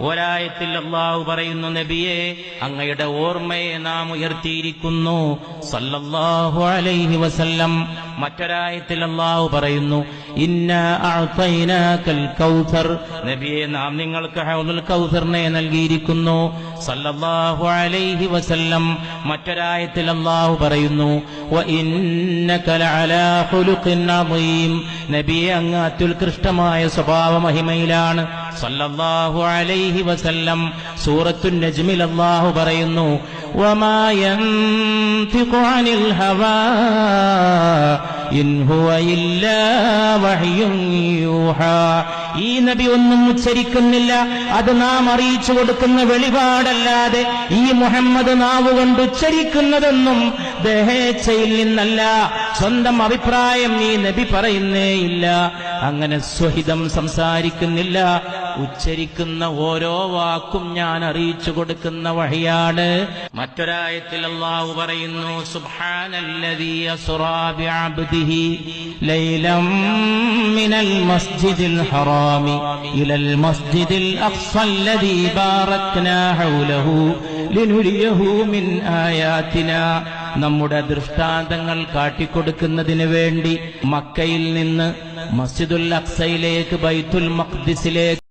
ഒരായത്തിൽ അള്ളാഹു പറയുന്നു നബിയെ അങ്ങയുടെ ഓർമ്മയെ നാം ഉയർത്തിയിരിക്കുന്നു. സല്ലല്ലാഹു അലൈഹി വസല്ലം മറ്റൊരായത്തിൽ അള്ളാഹു പറയുന്നു നബിയെ നാം നിങ്ങൾക്ക് ഹൗലുൽ കൗസറിനെ നൽകിയിരിക്കുന്നു. സല്ലല്ലാഹു അലൈഹി വസല്ലം മറ്റൊരായത്തിൽ അള്ളാഹു പറയുന്നു നബിയെ അങ്ങ് അത്യുത്കൃഷ്ടമായ സ്വഭാവ മഹിമയിലാണ് സല്ലല്ലാഹു അലൈഹി വസല്ലം സൂറത്തു നജ്മിൽ അള്ളാഹു പറയുന്നു വമാ ينطق عن الهوى ഇൻ ഹുവ ഇല്ലാ وحي യൂഹാ ഈ നബി ഒന്നും ഉച്ചരിക്കുന്നില്ല. അത് നാം അറിയിച്ചു കൊടുക്കുന്ന വെളിപാടല്ലാതെ ഈ മുഹമ്മദ് നാവ് കൊണ്ട് ഉച്ചരിക്കുന്നതൊന്നും ദഹേച്ഛയിൽ നിന്നല്ല സ്വന്തം അഭിപ്രായം നീ നബി പറയുന്നേ ഇല്ല. അങ്ങനെ സ്വഹിതം സംസാരിക്കുന്നില്ല. ഉച്ചരിക്കുന്ന ഓരോ വാക്കും ഞാൻ അറിയിച്ചു കൊടുക്കുന്ന വഴിയാണ്. മറ്റൊരായത്തിൽ അള്ളാഹു പറയുന്നു സുബ്ഹാനല്ലദീ മിനൽ മസ്ജിദിൽ ഹറാമി ഇലൽ മസ്ജിദിൽ ഹൗലഹു ആയാതിനാ നമ്മുടെ ദൃഷ്ടാന്തങ്ങൾ കാട്ടിക്കൊടുക്കുന്നതിന് വേണ്ടി മക്കയിൽ നിന്ന് മസ്ജിദുൽ അക്സയിലേക്ക് ബൈത്തുൽ മഖ്ദിസിലേക്ക്